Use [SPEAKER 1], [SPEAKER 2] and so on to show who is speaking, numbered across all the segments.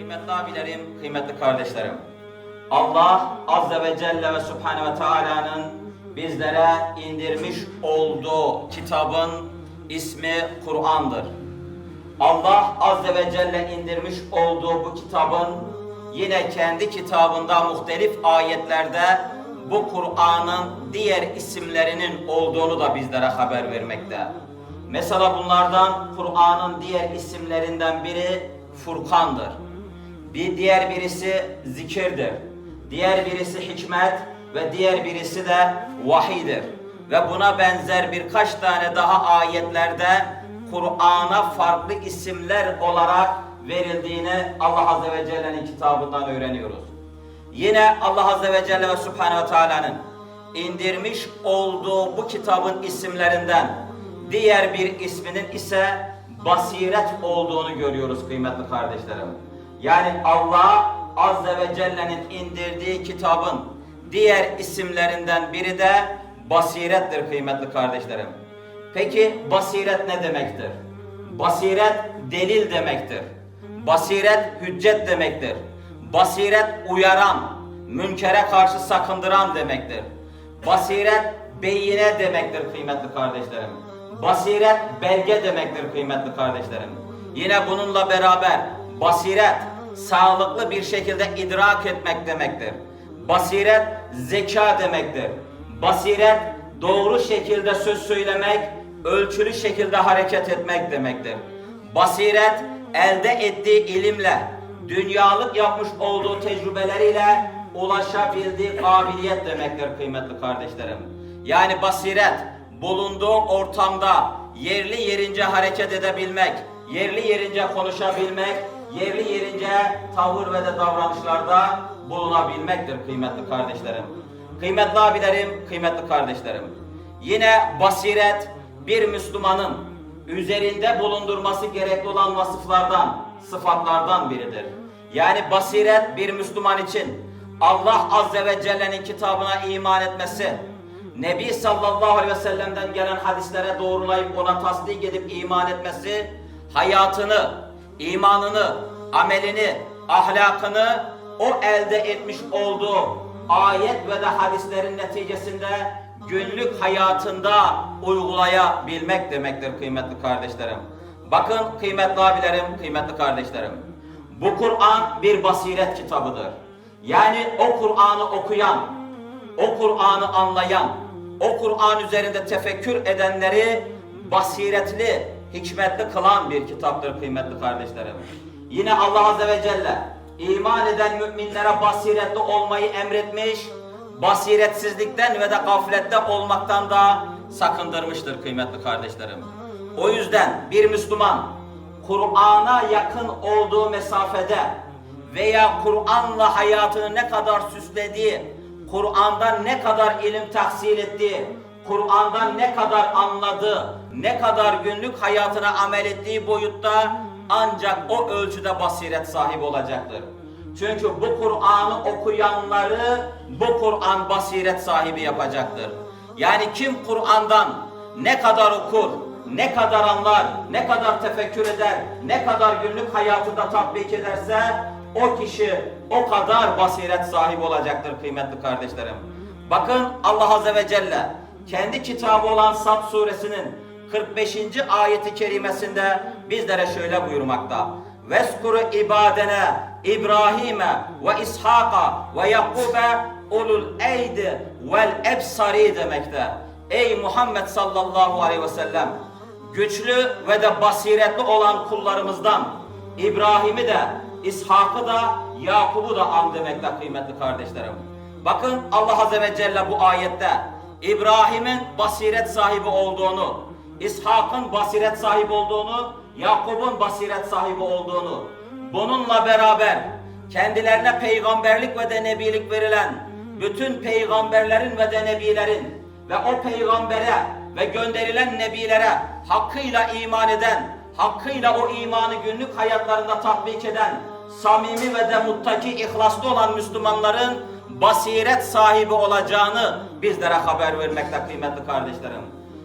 [SPEAKER 1] Kıymetli abilerim, kıymetli kardeşlerim. Allah Azze ve Celle ve Subhane ve Teala'nın bizlere indirmiş olduğu kitabın ismi Kur'an'dır. Allah Azze ve Celle indirmiş olduğu bu kitabın yine kendi kitabında muhtelif ayetlerde bu Kur'an'ın diğer isimlerinin olduğunu da bizlere haber vermekte. Mesela bunlardan Kur'an'ın diğer isimlerinden biri Furkan'dır. Bir diğer birisi zikirdir. Diğer birisi hikmet ve diğer birisi de vahidir. Ve buna benzer birkaç tane daha ayetlerde Kur'an'a farklı isimler olarak verildiğini Allah Azze ve Celle'nin kitabından öğreniyoruz. Yine Allah Azze ve Celle ve Subhanahu ve Teala'nın indirmiş olduğu bu kitabın isimlerinden diğer bir isminin ise basiret olduğunu görüyoruz kıymetli kardeşlerim. Yani Allah Azze ve Celle'nin indirdiği kitabın diğer isimlerinden biri de basirettir kıymetli kardeşlerim. Peki basiret ne demektir? Basiret delil demektir. Basiret hüccet demektir. Basiret uyaran, münkere karşı sakındıran demektir. Basiret beyine demektir kıymetli kardeşlerim. Basiret belge demektir kıymetli kardeşlerim. Yine bununla beraber basiret sağlıklı bir şekilde idrak etmek demektir. Basiret zeka demektir. Basiret doğru şekilde söz söylemek, ölçülü şekilde hareket etmek demektir. Basiret elde ettiği ilimle, dünyalık yapmış olduğu tecrübeleriyle ulaşabildiği kabiliyet demektir kıymetli kardeşlerim. Yani basiret bulunduğu ortamda yerli yerince hareket edebilmek, yerli yerince konuşabilmek, yerli yerince tavır ve de davranışlarda bulunabilmektir kıymetli kardeşlerim. Kıymetli abilerim, kıymetli kardeşlerim. Yine basiret bir Müslümanın üzerinde bulundurması gerekli olan vasıflardan, sıfatlardan biridir. Yani basiret bir Müslüman için Allah Azze ve Celle'nin kitabına iman etmesi, Nebi sallallahu aleyhi ve sellem'den gelen hadislere doğrulayıp ona tasdik edip iman etmesi, hayatını, imanını, amelini, ahlakını o elde etmiş olduğu ayet ve de hadislerin neticesinde günlük hayatında uygulayabilmek demektir kıymetli kardeşlerim. Bakın kıymetli abilerim, kıymetli kardeşlerim. Bu Kur'an bir basiret kitabıdır. Yani o Kur'an'ı okuyan, o Kur'an'ı anlayan, o Kur'an üzerinde tefekkür edenleri basiretli, hikmetli kılan bir kitaptır kıymetli kardeşlerim. Yine Allah Azze ve Celle iman eden müminlere basiretli olmayı emretmiş, basiretsizlikten ve de gaflette olmaktan da sakındırmıştır kıymetli kardeşlerim. O yüzden bir Müslüman Kur'an'a yakın olduğu mesafede veya Kur'an'la hayatını ne kadar süslediği, Kur'an'dan ne kadar ilim tahsil ettiği, Kur'an'dan ne kadar anladığı, ne kadar günlük hayatına amel ettiği boyutta ancak o ölçüde basiret sahibi olacaktır. Çünkü bu Kur'an'ı okuyanları bu Kur'an basiret sahibi yapacaktır. Yani kim Kur'an'dan ne kadar okur, ne kadar anlar, ne kadar tefekkür eder, ne kadar günlük hayatında tatbik ederse o kişi o kadar basiret sahibi olacaktır kıymetli kardeşlerim. Bakın Allah Azze ve Celle kendi kitabı olan Sad suresinin 45. ayeti kerimesinde bizlere şöyle buyurmakta. Veskuru ibadene İbrahim'e ve İshak'a ve Yakub'e ulul eydi vel ebsari demekte. Ey Muhammed sallallahu aleyhi ve sellem güçlü ve de basiretli olan kullarımızdan İbrahim'i de İshak'ı da Yakub'u da an demekte kıymetli kardeşlerim. Bakın Allah Azze ve Celle bu ayette İbrahim'in basiret sahibi olduğunu, İshak'ın basiret sahibi olduğunu, Yakub'un basiret sahibi olduğunu, bununla beraber kendilerine peygamberlik ve de nebilik verilen bütün peygamberlerin ve de nebilerin ve o peygambere ve gönderilen nebilere hakkıyla iman eden, hakkıyla o imanı günlük hayatlarında tatbik eden, samimi ve de muttaki ihlaslı olan Müslümanların basiret sahibi olacağını bizlere haber vermekte kıymetli kardeşlerim.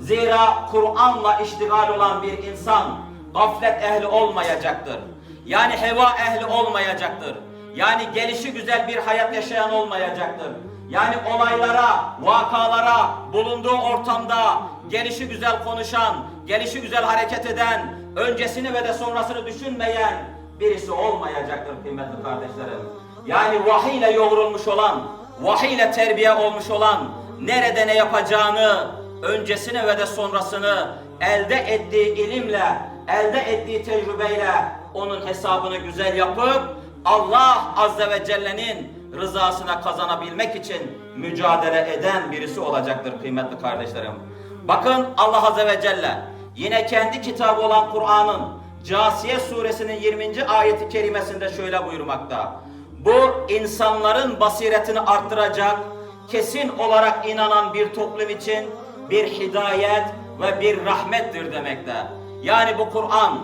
[SPEAKER 1] Zira Kur'an'la iştigal olan bir insan gaflet ehli olmayacaktır. Yani heva ehli olmayacaktır. Yani gelişi güzel bir hayat yaşayan olmayacaktır. Yani olaylara, vakalara, bulunduğu ortamda gelişi güzel konuşan, gelişi güzel hareket eden, öncesini ve de sonrasını düşünmeyen birisi olmayacaktır kıymetli kardeşlerim. Yani vahiy ile yoğrulmuş olan, vahiy ile terbiye olmuş olan, nerede ne yapacağını, öncesini ve de sonrasını elde ettiği ilimle, elde ettiği tecrübeyle onun hesabını güzel yapıp Allah Azze ve Celle'nin rızasına kazanabilmek için mücadele eden birisi olacaktır kıymetli kardeşlerim. Bakın Allah Azze ve Celle yine kendi kitabı olan Kur'an'ın Casiye suresinin 20. ayeti kerimesinde şöyle buyurmakta. Bu insanların basiretini arttıracak, kesin olarak inanan bir toplum için bir hidayet ve bir rahmettir demekte. Yani bu Kur'an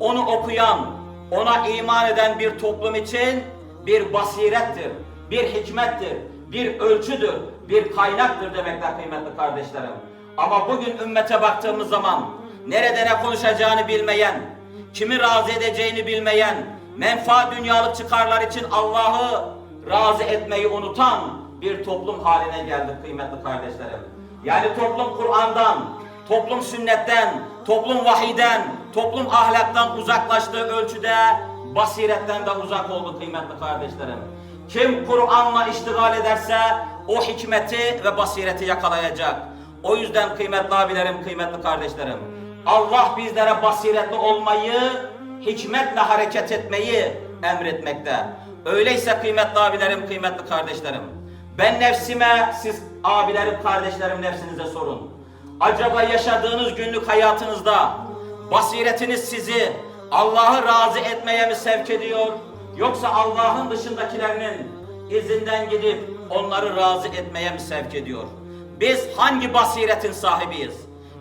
[SPEAKER 1] onu okuyan, ona iman eden bir toplum için bir basirettir, bir hikmettir, bir ölçüdür, bir kaynaktır demekte kıymetli kardeşlerim. Ama bugün ümmete baktığımız zaman nerede ne konuşacağını bilmeyen, kimi razı edeceğini bilmeyen, menfaat dünyalık çıkarlar için Allah'ı razı etmeyi unutan bir toplum haline geldik kıymetli kardeşlerim. Yani toplum Kur'an'dan, toplum sünnetten, toplum vahiden, toplum ahlaktan uzaklaştığı ölçüde basiretten de uzak oldu kıymetli kardeşlerim. Kim Kur'an'la iştigal ederse o hikmeti ve basireti yakalayacak. O yüzden kıymetli abilerim, kıymetli kardeşlerim. Allah bizlere basiretli olmayı, hikmetle hareket etmeyi emretmekte. Öyleyse kıymetli abilerim, kıymetli kardeşlerim. Ben nefsime, siz abilerim, kardeşlerim nefsinize sorun. Acaba yaşadığınız günlük hayatınızda basiretiniz sizi Allah'ı razı etmeye mi sevk ediyor? Yoksa Allah'ın dışındakilerinin izinden gidip onları razı etmeye mi sevk ediyor? Biz hangi basiretin sahibiyiz?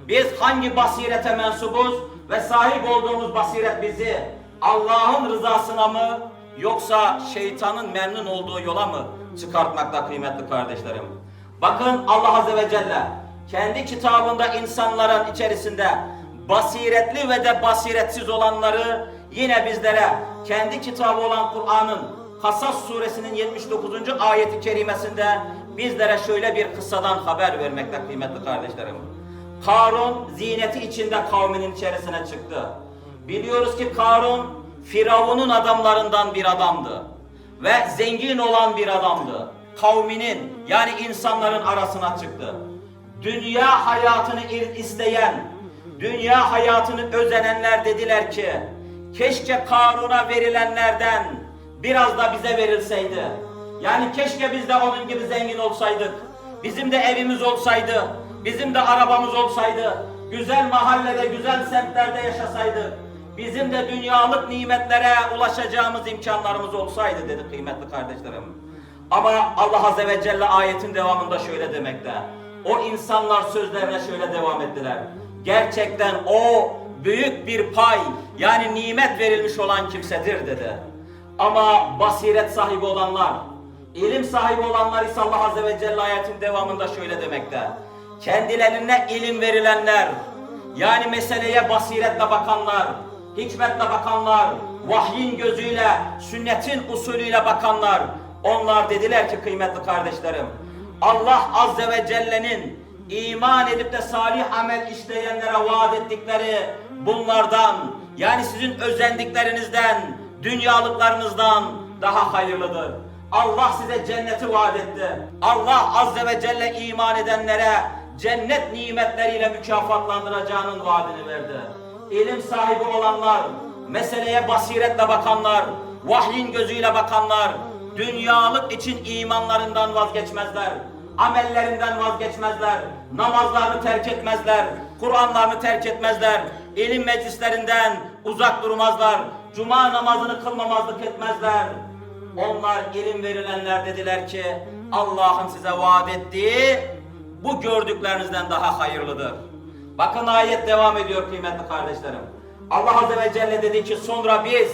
[SPEAKER 1] Biz hangi basirete mensubuz ve sahip olduğumuz basiret bizi Allah'ın rızasına mı yoksa şeytanın memnun olduğu yola mı çıkartmakta kıymetli kardeşlerim? Bakın Allah Azze ve Celle kendi kitabında insanların içerisinde basiretli ve de basiretsiz olanları yine bizlere kendi kitabı olan Kur'an'ın Kasas suresinin 79. ayeti kerimesinde bizlere şöyle bir kıssadan haber vermekte kıymetli kardeşlerim. Karun zineti içinde kavminin içerisine çıktı. Biliyoruz ki Karun Firavun'un adamlarından bir adamdı ve zengin olan bir adamdı. Kavminin yani insanların arasına çıktı. Dünya hayatını isteyen, dünya hayatını özenenler dediler ki keşke Karun'a verilenlerden biraz da bize verilseydi. Yani keşke biz de onun gibi zengin olsaydık. Bizim de evimiz olsaydı, bizim de arabamız olsaydı, güzel mahallede, güzel semtlerde yaşasaydık. Bizim de dünyalık nimetlere ulaşacağımız imkanlarımız olsaydı dedi kıymetli kardeşlerim. Ama Allah Azze ve Celle ayetin devamında şöyle demekte. O insanlar sözlerine şöyle devam ettiler. Gerçekten o büyük bir pay yani nimet verilmiş olan kimsedir dedi. Ama basiret sahibi olanlar, ilim sahibi olanlar ise Allah Azze ve Celle ayetin devamında şöyle demekte. Kendilerine ilim verilenler, yani meseleye basiretle bakanlar, hikmetle bakanlar, vahyin gözüyle, sünnetin usulüyle bakanlar, onlar dediler ki kıymetli kardeşlerim, Allah Azze ve Celle'nin iman edip de salih amel işleyenlere vaat ettikleri bunlardan, yani sizin özendiklerinizden, dünyalıklarınızdan daha hayırlıdır. Allah size cenneti vaat etti. Allah Azze ve Celle iman edenlere cennet nimetleriyle mükafatlandıracağının vaadini verdi. İlim sahibi olanlar, meseleye basiretle bakanlar, vahyin gözüyle bakanlar, dünyalık için imanlarından vazgeçmezler. Amellerinden vazgeçmezler. Namazlarını terk etmezler. Kur'anlarını terk etmezler. ilim meclislerinden uzak durmazlar. Cuma namazını kılmamazlık etmezler. Onlar ilim verilenler dediler ki Allah'ın size vaat ettiği bu gördüklerinizden daha hayırlıdır. Bakın ayet devam ediyor kıymetli kardeşlerim. Allah Azze ve Celle dedi ki sonra biz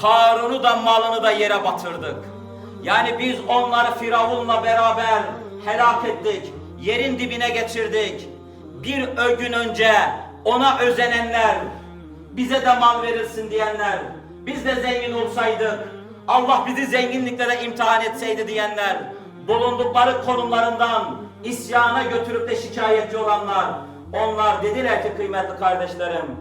[SPEAKER 1] Karun'u da malını da yere batırdık. Yani biz onları Firavun'la beraber helak ettik. Yerin dibine geçirdik. Bir gün önce ona özenenler, bize de mal verilsin diyenler, biz de zengin olsaydık, Allah bizi zenginliklere imtihan etseydi diyenler, bulundukları konumlarından isyana götürüp de şikayetçi olanlar, onlar dediler ki kıymetli kardeşlerim,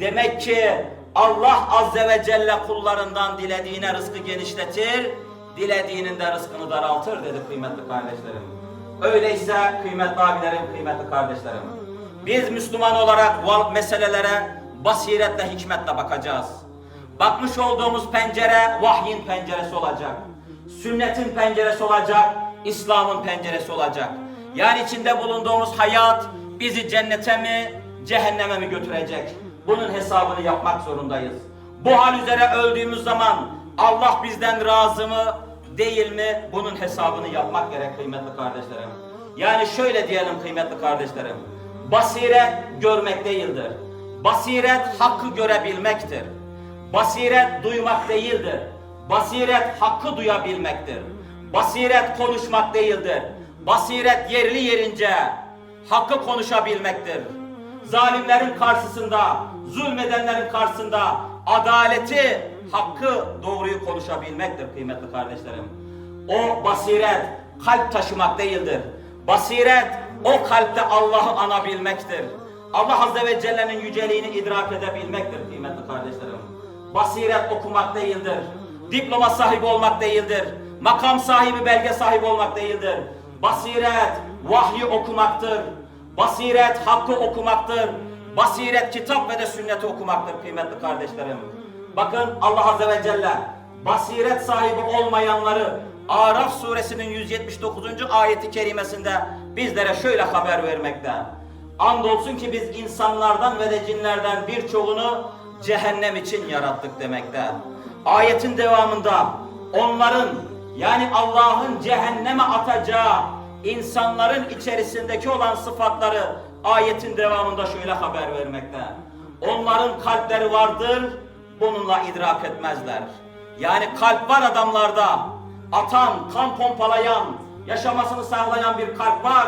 [SPEAKER 1] demek ki Allah Azze ve Celle kullarından dilediğine rızkı genişletir, dilediğinin de rızkını daraltır dedi kıymetli kardeşlerim. Öyleyse kıymetli abilerim, kıymetli kardeşlerim, biz Müslüman olarak meselelere basiretle, hikmetle bakacağız. Bakmış olduğumuz pencere vahyin penceresi olacak. Sünnetin penceresi olacak, İslam'ın penceresi olacak. Yani içinde bulunduğumuz hayat bizi cennete mi, cehenneme mi götürecek? Bunun hesabını yapmak zorundayız. Bu hal üzere öldüğümüz zaman Allah bizden razı mı, değil mi? Bunun hesabını yapmak gerek kıymetli kardeşlerim. Yani şöyle diyelim kıymetli kardeşlerim. Basiret görmek değildir. Basiret hakkı görebilmektir. Basiret duymak değildir. Basiret hakkı duyabilmektir. Basiret konuşmak değildir. Basiret yerli yerince hakkı konuşabilmektir. Zalimlerin karşısında, zulmedenlerin karşısında adaleti, hakkı, doğruyu konuşabilmektir kıymetli kardeşlerim. O basiret kalp taşımak değildir. Basiret o kalpte Allah'ı anabilmektir. Allah Azze ve Celle'nin yüceliğini idrak edebilmektir kıymetli kardeşlerim. Basiret okumak değildir. Diploma sahibi olmak değildir. Makam sahibi, belge sahibi olmak değildir. Basiret vahyi okumaktır. Basiret hakkı okumaktır. Basiret kitap ve de sünneti okumaktır kıymetli kardeşlerim. Bakın Allah Azze ve Celle basiret sahibi olmayanları Araf suresinin 179. ayeti kerimesinde bizlere şöyle haber vermekte. Andolsun ki biz insanlardan ve de cinlerden birçoğunu cehennem için yarattık demekte. Ayetin devamında onların yani Allah'ın cehenneme atacağı insanların içerisindeki olan sıfatları ayetin devamında şöyle haber vermekte. Onların kalpleri vardır, bununla idrak etmezler. Yani kalp var adamlarda, atan, kan pompalayan, yaşamasını sağlayan bir kalp var.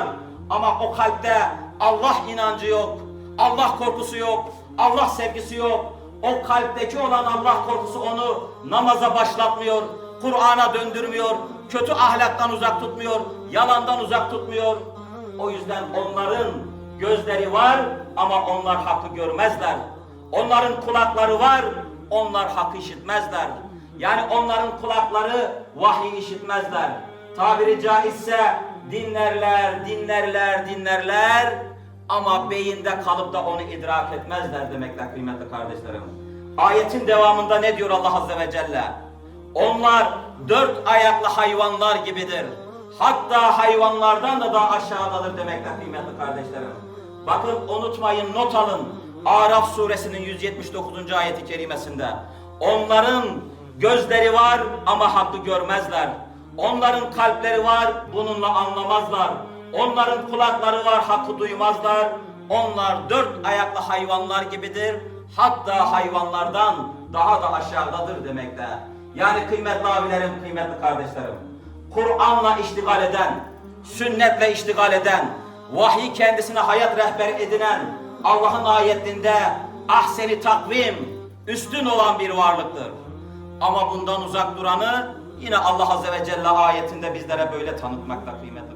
[SPEAKER 1] Ama o kalpte Allah inancı yok, Allah korkusu yok, Allah sevgisi yok. O kalpteki olan Allah korkusu onu namaza başlatmıyor, Kur'an'a döndürmüyor, kötü ahlaktan uzak tutmuyor, yalandan uzak tutmuyor. O yüzden onların gözleri var ama onlar hakkı görmezler. Onların kulakları var, onlar hakkı işitmezler. Yani onların kulakları vahiy işitmezler. Tabiri caizse dinlerler, dinlerler, dinlerler ama beyinde kalıp da onu idrak etmezler demekler kıymetli kardeşlerim. Ayetin devamında ne diyor Allah Azze ve Celle? Onlar dört ayaklı hayvanlar gibidir. Hatta hayvanlardan da daha aşağıdadır demekler kıymetli kardeşlerim. Bakın unutmayın not alın. Araf suresinin 179. ayeti kerimesinde. Onların gözleri var ama hakkı görmezler. Onların kalpleri var bununla anlamazlar. Onların kulakları var hakkı duymazlar. Onlar dört ayaklı hayvanlar gibidir. Hatta hayvanlardan daha da aşağıdadır demekte. Yani kıymetli abilerim, kıymetli kardeşlerim. Kur'an'la iştigal eden, sünnetle iştigal eden, vahiy kendisine hayat rehberi edinen, Allah'ın ayetinde ahseni takvim, üstün olan bir varlıktır. Ama bundan uzak duranı yine Allah Azze ve Celle ayetinde bizlere böyle tanıtmakta kıymetli